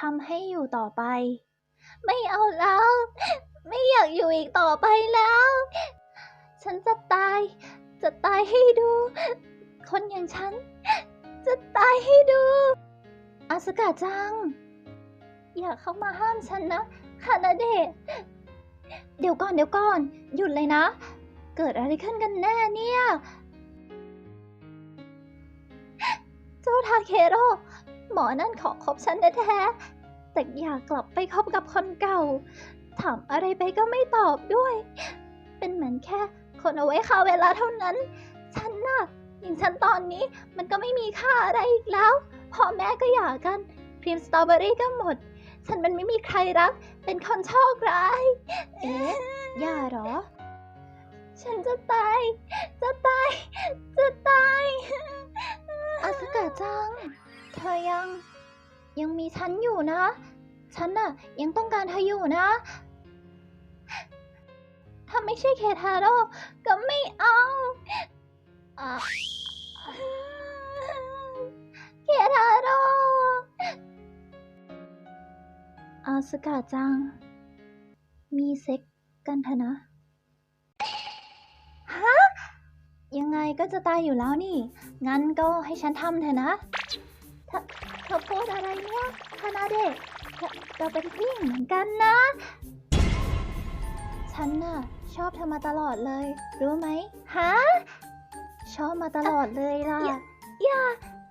ทำให้อยู่ต่อไป ไม่เอาแล้ว ไม่อยากอยู่อีกต่อไปแล้ว ฉันจะตาย จะตายให้ดู คนอย่างฉัน จะตายให้ดูอาสกาจัง อย่าเข้ามาห้ามฉันนะคานาเดะเดี๋ยวก่อนเดี๋ยวก่อน หยุดเลยนะ เกิดอะไรขึ้นกันแน่เนี่ย เจ้าทาเคโร่ หมอนั่นขอคบฉันแท้ๆแต่อยากกลับไปคบกับคนเก่า ถามอะไรไปก็ไม่ตอบด้วย เป็นเหมือนแค่คนเอาไว้ค่าเวลาเท่านั้น ฉันน่ะอย่างฉันตอนนี้มันก็ไม่มีค่าอะไรอีกแล้วพ่อแม่ก็หย่ากันครีมสตรอเบอรี่ก็หมด ฉันมันไม่มีใครรัก เป็นคนโชคร้าย เอ๊ะย่าหรอ ฉันจะตาย จะตาย จะตายอาสกาจัง เธอยัง ยังมีฉันอยู่นะ ฉันน่ะ ยังต้องการเธออยู่นะ ถ้าไม่ใช่เคทาโร่ก็ไม่เอาเคทาโร่อาสกาจัง มีเซ็กกันเถอะนะ ฮะ ยังไงก็จะตายอยู่แล้วนี่ งั้นก็ให้ฉันทำเถอะนะ เธอเธอพูดอะไรเนี่ยคานาเดะเธอเราเป็นผู้หญิงเหมือนกันนะ ฉันน่ะ ชอบเธอมาตลอดเลย รู้ไหมฮะชอบมาตลอดเลยล่ะ อย่า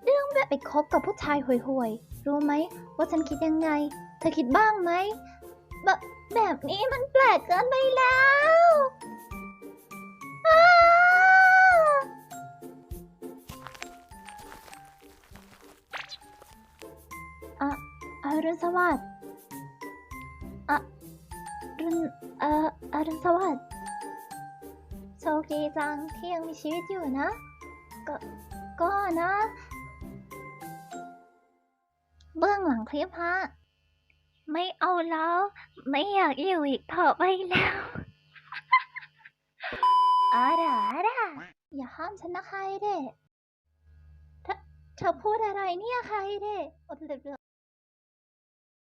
เรื่องแบบไปคบกับผู้ชายห่วยๆ รู้ไหมว่าฉันคิดยังไง เธอคิดบ้างไหม แบบแบบนี้มันแปลกเกินไปแล้ว อะอรุณสวัสดิ์อะรุณเอ่ออรุณสวัสดิ์โชคดีจังที่ยังมีชีวิตอยู่นะ ก็ก็นะ เบื้องหลังคลิปฮะ ไม่เอาแล้ว ไม่อยากอยู่อีกต่อไปแล้วอาดาอาดาอย่าห้ามฉันนะใครเด้เธอเธอพูดอะไรเนี่ยใครเด้